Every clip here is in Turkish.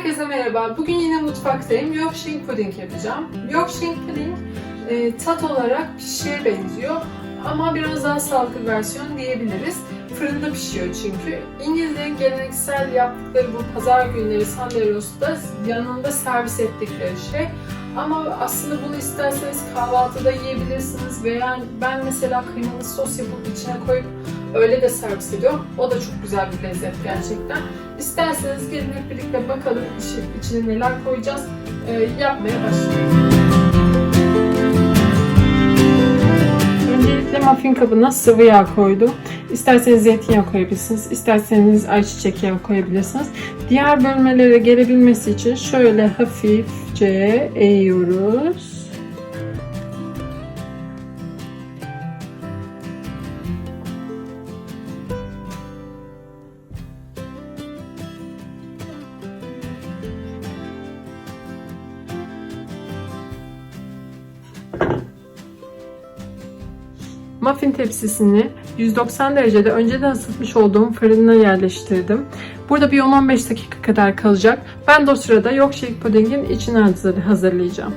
Herkese merhaba. Bugün yine mutfaktayım. Yorkshire pudding yapacağım. Yorkshire pudding e, tat olarak pişiye benziyor ama biraz daha sağlıklı versiyon diyebiliriz. Fırında pişiyor çünkü. İngilizlerin geleneksel yaptıkları bu pazar günleri Sunday roast'ta yanında servis ettikleri şey. Ama aslında bunu isterseniz kahvaltıda yiyebilirsiniz veya ben mesela kıymalı sos yapıp içine koyup öyle de servis ediyorum. O da çok güzel bir lezzet gerçekten. İsterseniz gelin hep birlikte bakalım içi- içine neler koyacağız. Ee, yapmaya başlayalım. Öncelikle muffin kabına sıvı yağ koydum. İsterseniz zeytinyağı koyabilirsiniz, isterseniz ayçiçek yağı koyabilirsiniz. Diğer bölmelere gelebilmesi için şöyle hafifçe eğiyoruz. Muffin tepsisini 190 derecede önceden ısıtmış olduğum fırına yerleştirdim. Burada bir 10-15 dakika kadar kalacak. Ben de o sırada Yorkshire puddingin içini hazır- hazırlayacağım.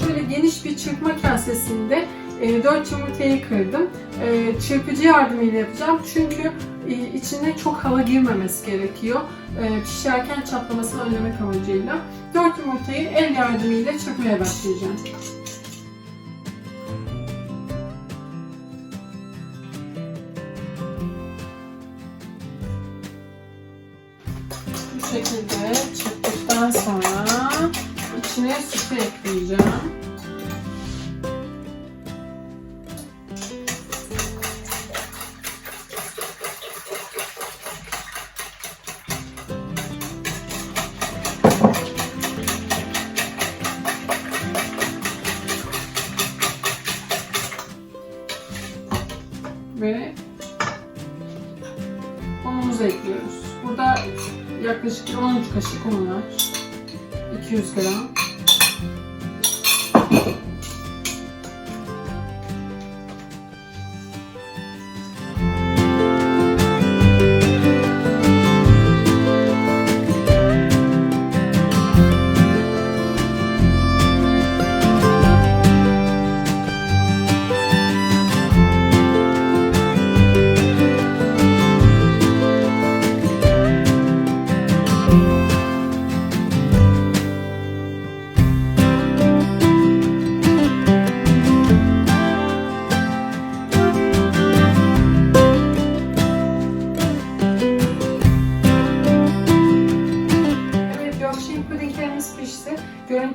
Şöyle geniş bir çırpma kasesinde 4 yumurtayı kırdım. E, Çırpıcı yardımıyla yapacağım çünkü e, içine çok hava girmemesi gerekiyor. E, Pişerken çatlamasını önlemek amacıyla. 4 yumurtayı el yardımıyla çırpmaya başlayacağım. Bu şekilde çırptıktan sonra içine sütü ekleyeceğim. Ve unumuzu ekliyoruz. Burada yaklaşık 13 kaşık un var. 200 gram.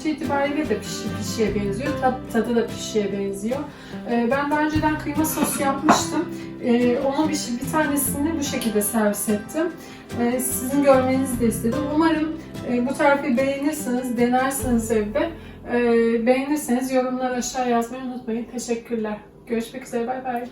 Görüntü itibariyle de pişi, pişiye benziyor. Tat, tadı da pişiye benziyor. Ee, ben daha önceden kıyma sos yapmıştım. Ee, onun bir, bir tanesini bu şekilde servis ettim. Ee, sizin görmenizi de istedim. Umarım e, bu tarifi beğenirsiniz, denersiniz evde. Ee, beğenirseniz yorumlar aşağı yazmayı unutmayın. Teşekkürler. Görüşmek üzere. Bay bay.